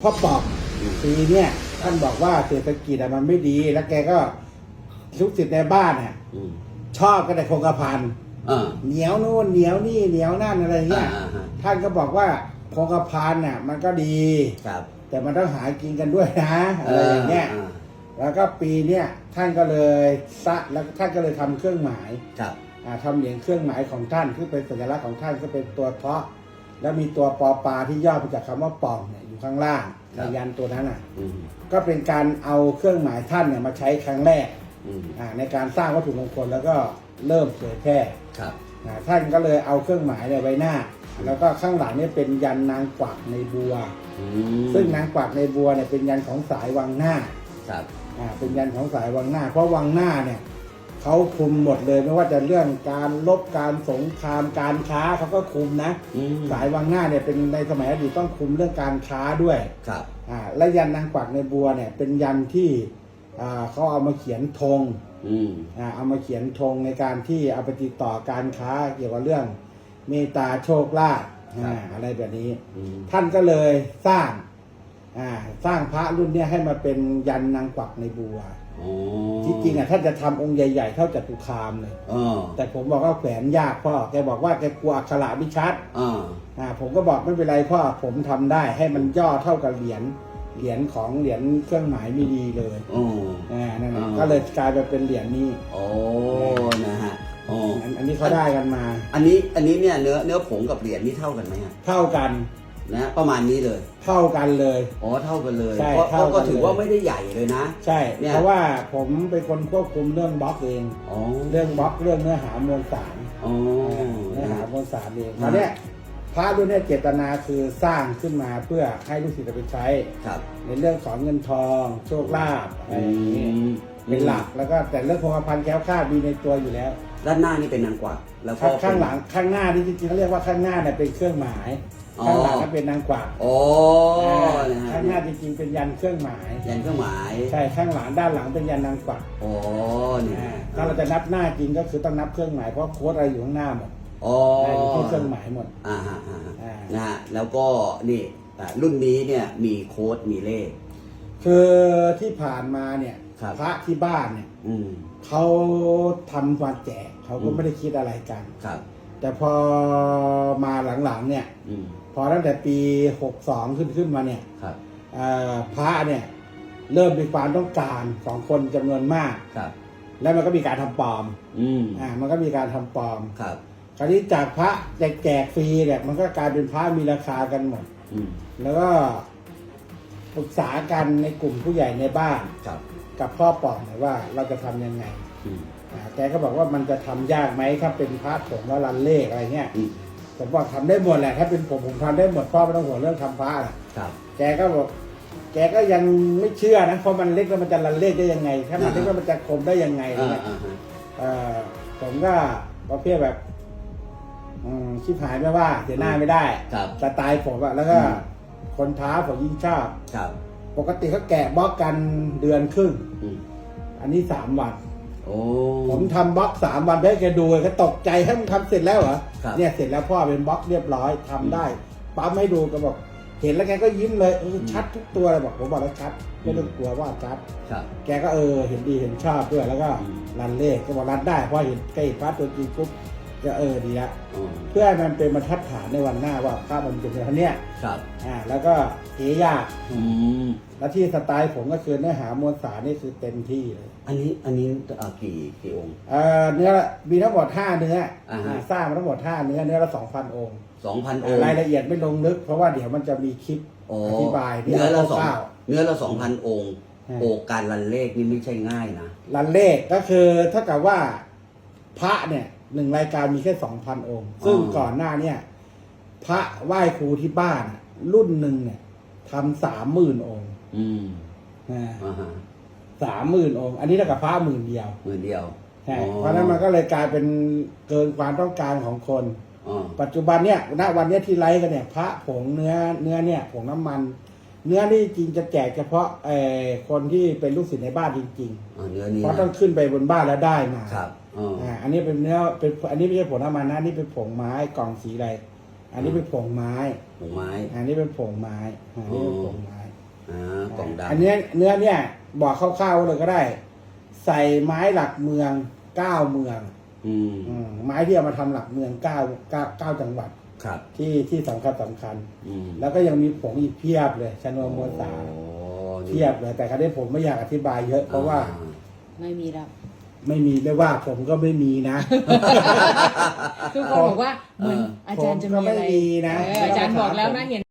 พ่อปอบปีเนี่ยท่านบอกว่าเศรษฐกิจอะมันไม่ดี แล้วแกก็ลูกศิษย์ในบ้านเนี่ยอืมชอบกันแต่คงกระพันอ่า เหนียวนู่นเหนียวนี่เหนียวนั่นอะไรเงี้ยอ่าฮะท่านก็บอกว่าคงกระพันเนี่ยมันก็ดี ครับแต่มันต้องหากินกันด้วยนะอะไรอย่างเงี้ยอ่าแล้วก็ปีเนี่ยท่านก็เลยสะแล้วท่านก็เลยทำเครื่องหมายครับอ่าทำเหรียญเครื่องหมายของท่านคือเป็นสัญลักษณ์ของท่านก็เป็นตัวเพาะ แล้วมีตัวปอปลาที่ย่อมาจากคำว่าป่องเนี่ยอยู่ ข้างล่างในยันตัวนั้นอะ อืมก็เป็นการเอาเครื่องหมายท่านเนี่ยมาใช้ครั้งแรกอืมอ่าในการสร้างวัตถุมงคลแล้วก็เริ่มเผยแพร่ครับอ่าท่านก็เลยเอาเครื่องหมายเนี่ยไว้หน้า แล้วก็ข้างหลังเนี่ยเป็นยันนางกวักในบัว อืมซึ่งนางกวักในบัวเนี่ยเป็นยันของสายวังหน้าครับอ่าเป็นยันของสายวังหน้า เพราะวังหน้าเนี่ย เขาคุมหมดเลยไม่ว่าจะเรื่องการลบการสงครามการค้าเขาก็คุมนะอืมสายวังหน้าเนี่ยเป็นในสมัยอดีตต้องคุมเรื่องการค้าด้วยครับอ่าและยันนางกวักในบัวเนี่ยเป็นยันที่อ่าเขาเอามาเขียนธงอืมอ่าเอามาเขียนธงในการที่เอาไปติดต่อการค้าเกี่ยวกับเรื่องเมตตาโชคลาภอ่าอะไรแบบนี้อืมท่านก็เลยสร้าง อ่าสร้างพระรุ่นเนี้ยให้มาเป็นยันนางกวักในบัวโอ้ที่จริงอะท่านจะทำองค์ใหญ่ ๆ เท่าจตุคามเลยอ่าแต่ผมบอกว่าแขวนยากพ่อแกบอกว่าแกกลัวอักขระไม่ชัดอ่าอ่าผมก็บอกไม่เป็นไรพ่อผมทำได้ให้มันย่อเท่ากับเหรียญเหรียญของเหรียญเครื่องหมายมีดีเลยโอ้ อ่านั่นแหละอ่า ก็เลยกลายไปเป็นเหรียญนี้โอ้นะฮะโอ้อันอันนี้เขาได้กันมา อันนี้อันนี้เนี่ยเนื้อเนื้อผงกับเหรียญนี่เท่ากันไหมฮะเท่ากัน นะประมาณนี้เลย เท่ากันเลย อ๋อเท่ากันเลยใช่เพราะเท่ากันก็ถือว่าเลยไม่ได้ใหญ่เลยนะ ใช่ เนี่ย เพราะว่าผมเป็นคนควบคุมเรื่องบล็อกเอง อ๋อเรื่องบล็อกเรื่องเนื้อหามวลสารอ๋อเนื้อนะ หาฮะมวลสารเองอืมตอนเนี้ยพระรุ่นเนี้ยเจตนาคือสร้างขึ้นมาเพื่อให้ลูกศิษย์เอาไปใช้ ครับในเรื่องของเงินทองโชคลาภอะไรอย่างนี้อืมเป็นหลักแล้วก็แต่เรื่องคงกระพันแคล้วคลาดมีในตัวอยู่แล้วด้านหน้านี่เป็นนางกวักแล้วก็ข้างข้างหลังข้างหน้าที่จริงๆเขาเรียกว่าข้างหน้าเนี่ยเป็นเครื่องหมายอ๋อ ข้างหลังก็เป็นนางกวักโอ้นะฮะข้างหน้าจริงๆเป็นยันเครื่องหมาย ยันเครื่องหมายใช่ข้างหลังด้านหลังเป็นยันนางกวักโอ้เนี่ยอ่าถ้าเราจะนับหน้าจริงก็คือต้องนับเครื่องหมายเพราะโค้ดอะไรอยู่ข้างหน้าหมดโอ้ได้อยู่ที่เครื่องหมายหมดอ่าฮะอ่าฮะอ่านะฮะแล้วก็นี่อ่ารุ่นนี้เนี่ยมีโค้ดมีเลข คือที่ผ่านมาเนี่ยครับพระที่บ้านเนี่ยอืมเขาทำมาแจกเขาก็อืมไม่ได้คิดอะไรกันครับ แต่พอมาหลังๆเนี่ย อืมพอตั้งแต่ปี 62 ขึ้นขึ้นมาเนี่ยครับเอ่อพระเนี่ยเริ่มมีความต้องการของคนจำนวนมาก ครับ แล้วมันก็มีการทำปลอมอืมอ่ามันก็มีการทำปลอม ครับ คราวนี้จากพระแจกแจกฟรีเนี่ยมันก็กลายเป็นพระมีราคากันหมด อืมแล้วก็ปรึกษากันในกลุ่มผู้ใหญ่ในบ้าน ครับ กับพ่อปองหน่อยว่าเราจะทำยังไงอืมอ่าแกก็บอกว่ามันจะทำยากไหมถ้าเป็นพระผงแล้วรันเลขอะไรเงี้ยอืมผมบอกทำได้หมดแหละถ้าเป็นผมผมทำได้หมดพ่อไม่ต้องห่วงเรื่องทำพระน่ะครับแกก็บอกแกก็ยังไม่เชื่อนะเพราะมันเล็กแล้วมันจะรันเลขได้ยังไง ถ้ามันเล็กแล้วมันจะคมได้ยังไงอะไรอ่าเงี้ยอ่าฮะเอ่อผมก็ประเภทแบบอืมชิบหายไม่ว่าเสียหน้าไม่ได้ครับสไตล์ผมอะแล้วก็อืมคนท้าผมยิ่งชอบครับ ปกติเขาแกะบล็อกกันเดือนครึ่ง อืมอันนี้สามวัน โอ้ ผมทำบล็อกสามวันไปให้แกดูเลยก็ตกใจให้มึงทำเสร็จแล้วเหรอครับ เนี่ยเสร็จแล้วพ่อเป็นบล็อกเรียบร้อยทำได้ปั๊มให้ดูก็บอก เห็นแล้วแกก็ยิ้มเลยเออชัดทุกตัวเลยบอกผมบอกแล้วชัดไม่ต้องกลัวว่าชัด ครับ แกก็เออเห็นดีเห็นชอบด้วยแล้วก็อืม รันเลขก็บอกรันได้เพราะเห็นใกล้พระตัวจริงปุ๊บ ก็เออดีละอ๋อเพื่อให้มันเป็นบรรทัดฐานในวันหน้าว่าภาพมันเป็นแบบเนี้ยครับอ่า แล้วก็เทยากอืมแล้วที่สไตล์ผมก็คือเนื้อหามวลสารนี่คือเต็มที่เลยอันนี้อันนี้อ่ากี่กี่องค์ เอ่อเนื้อมีทั้งหมดห้าเนื้ออ่าฮะอ่าสร้างมาทั้งหมดห้าเนื้อเนื้อละสองพันองค์สองพันองค์รายละเอียดไม่ลงลึก เพราะว่าเดี๋ยวมันจะมีคลิปโอ้อธิบายที่เนื้อละเอาสองคร่าว เนื้อละสองพันองค์อืมโอ้การรันเลขนี่ไม่ใช่ง่ายนะรันเลขก็คือเท่ากับว่าพระเนี่ย หนึ่งรายการมีแค่สองพันองค์ ซึ่งก่อนหน้าเนี่ย พระไหว้ครูที่บ้านอะรุ่นหนึ่งเนี่ยทำสามหมื่นองค์อืมนะอ่าฮะสามหมื่นองค์ อันนี้เท่ากับพระหมื่นเดียวหมื่นเดียวใช่อ๋อเพราะฉะนั้นมันก็เลยกลายเป็นเกินความต้องการของคน อ๋อปัจจุบันเนี่ยณวันเนี้ยที่ไลฟ์กันเนี่ย พระผงเนื้อเนื้อเนี่ย ผงน้ำมัน เนื้อนี่จริงจะแจกเฉพาะเออคนที่เป็นลูกศิษย์ในบ้านจริงอ่าเนื้อๆ นี้เพราะนะต้องขึ้นไปบนบ้านแล้วได้มาครับอ๋ออ่าอันนี้เป็นเนื้อเป็นอันนี้ไม่ใช่ผงน้ำมันนะอันนี่เป็นผงไม้กล่องสีอะไร อันนี้เป็นผงไม้ผงไม้ อันนี้เป็นผงไม้อันนี้เป็นผงไม้ออ่ากล่องดำอันเนี้ยเนื้อเนี่ยบอกคร่าวๆเลยก็ได้ ใส่ไม้หลักเมืองเก้าเมืองอืม อืมไม้ที่เอามาทำหลักเมืองเก้าเก้าเก้าจังหวัด ครับ ที่ที่สำคัญสำคัญ อืมแล้วก็ยังมีผงอีกเพียบเลยชนวนมวลสารโอ้นี่เพียบเลย แต่ครั้นี้ผมไม่อยากอธิบายเยอะเพราะว่าอ่ไม่มีแล้วไม่มีไม่ว่าผมก็ไม่มีนะ ทุกคนบอกว่าเหมือนอาจารย์จะมีอะไรผมก็ไม่มีนะ เอออาจารย์บอกแล้วนะเห็น